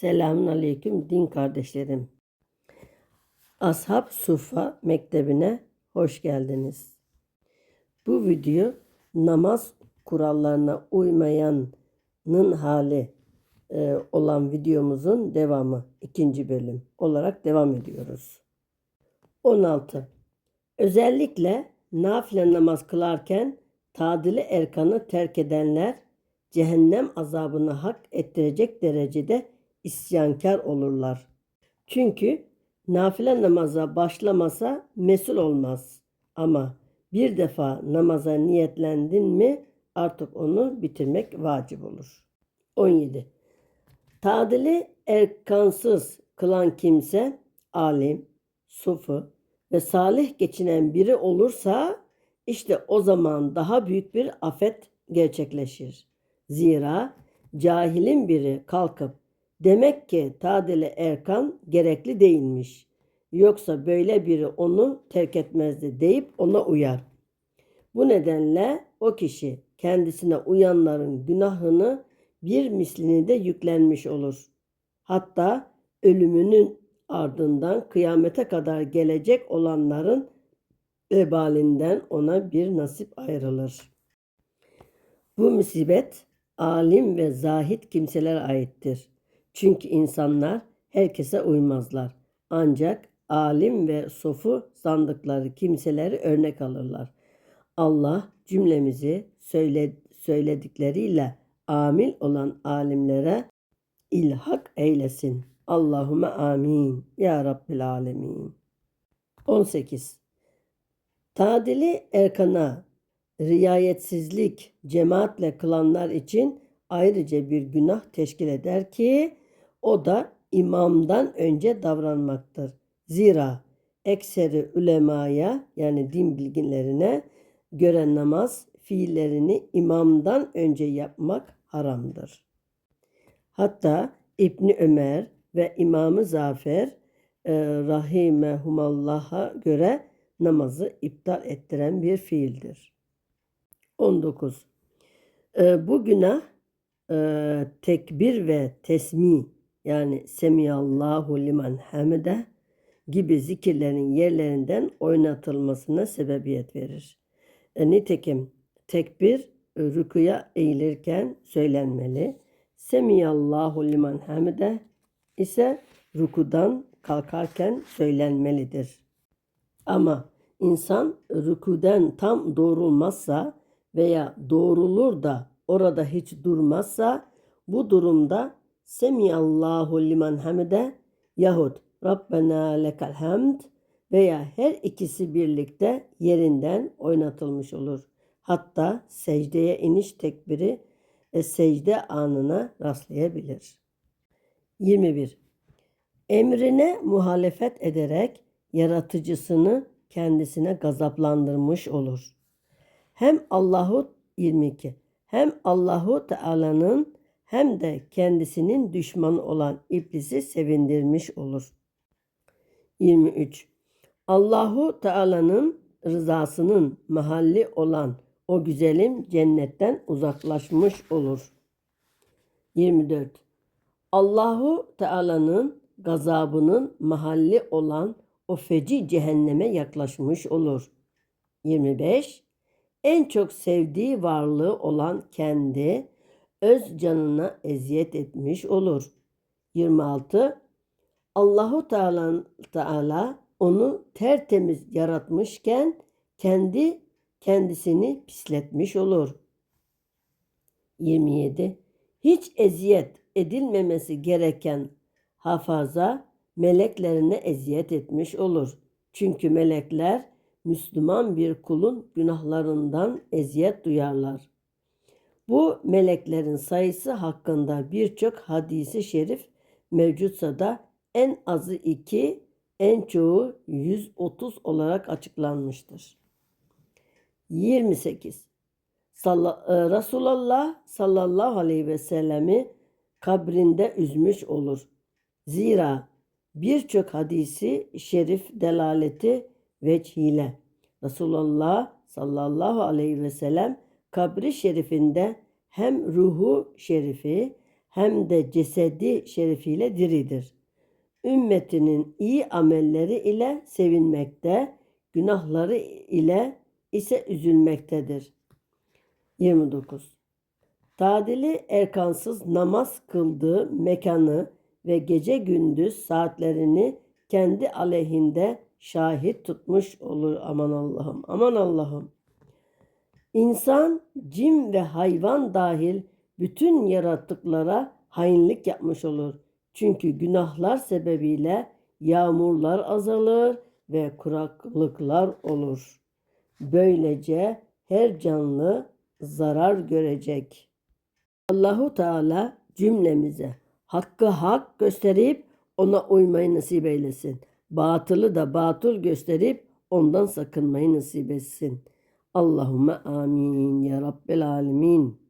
Selamun Aleyküm din kardeşlerim. Ashab Sufa Mektebi'ne hoş geldiniz. Bu video namaz kurallarına uymayanın hali e, olan videomuzun devamı, ikinci bölüm olarak devam ediyoruz. 16. Özellikle nafile namaz kılarken tadili erkanı terk edenler cehennem azabını hak ettirecek derecede isyankar olurlar. Çünkü nafile namaza başlamasa mesul olmaz. Ama bir defa namaza niyetlendin mi artık onu bitirmek vacip olur. 17. Tadili erkansız kılan kimse alim, sufu ve salih geçinen biri olursa işte o zaman daha büyük bir afet gerçekleşir. Zira cahilin biri kalkıp demek ki tadili erkan gerekli değilmiş. Yoksa böyle biri onu terk etmezdi deyip ona uyar. Bu nedenle o kişi kendisine uyanların günahını bir mislini de yüklenmiş olur. Hatta ölümünün ardından kıyamete kadar gelecek olanların vebalinden ona bir nasip ayrılır. Bu musibet alim ve zahit kimselere aittir. Çünkü insanlar herkese uymazlar. Ancak alim ve sofu sandıkları kimseleri örnek alırlar. Allah cümlemizi söyle, söyledikleriyle amil olan alimlere ilhak eylesin. Allahümme amin. Ya Rabbil alemin. 18. Tadili erkana riayetsizlik cemaatle kılanlar için ayrıca bir günah teşkil eder ki o da imamdan önce davranmaktır. Zira ekseri ulemaya yani din bilginlerine göre namaz fiillerini imamdan önce yapmak haramdır. Hatta İbni Ömer ve İmamı Zafer e, rahimehumallah'a göre namazı iptal ettiren bir fiildir. 19. E, bu günah e, tekbir ve tesmi yani semiyallahu liman hamide gibi zikirlerin yerlerinden oynatılmasına sebebiyet verir. E, nitekim tekbir rükuya eğilirken söylenmeli. Semiyallahu liman hamide ise rukudan kalkarken söylenmelidir. Ama insan rükuden tam doğrulmazsa veya doğrulur da orada hiç durmazsa bu durumda Semiyallahu liman hamide yahut Rabbena lekel hamd veya her ikisi birlikte yerinden oynatılmış olur. Hatta secdeye iniş tekbiri e, secde anına rastlayabilir. 21. Emrine muhalefet ederek yaratıcısını kendisine gazaplandırmış olur. Hem Allahu 22 hem Allahu Teala'nın hem de kendisinin düşmanı olan iblisi sevindirmiş olur. 23. Allahu Teala'nın rızasının mahalli olan o güzelim cennetten uzaklaşmış olur. 24. Allahu Teala'nın gazabının mahalli olan o feci cehenneme yaklaşmış olur. 25. En çok sevdiği varlığı olan kendi öz canına eziyet etmiş olur. 26. Allahu Teala, Teala onu tertemiz yaratmışken kendi kendisini pisletmiş olur. 27. Hiç eziyet edilmemesi gereken hafaza meleklerine eziyet etmiş olur. Çünkü melekler Müslüman bir kulun günahlarından eziyet duyarlar. Bu meleklerin sayısı hakkında birçok hadisi şerif mevcutsa da en azı iki, en çoğu 130 olarak açıklanmıştır. 28. Salla, e, Resulullah sallallahu aleyhi ve sellemi kabrinde üzmüş olur. Zira birçok hadisi şerif delaleti veçhiyle Resulullah sallallahu aleyhi ve sellem kabri şerifinde hem ruhu şerifi hem de cesedi şerifiyle diridir. Ümmetinin iyi amelleri ile sevinmekte, günahları ile ise üzülmektedir. 29. Tadili erkansız namaz kıldığı mekanı ve gece gündüz saatlerini kendi aleyhinde şahit tutmuş olur. Aman Allah'ım, aman Allah'ım. İnsan, cin ve hayvan dahil bütün yaratıklara hainlik yapmış olur. Çünkü günahlar sebebiyle yağmurlar azalır ve kuraklıklar olur. Böylece her canlı zarar görecek. Allahu Teala cümlemize hakkı hak gösterip ona uymayı nasip eylesin. Batılı da batıl gösterip ondan sakınmayı nasip etsin. Allahümme amin ya Rabbel alemin.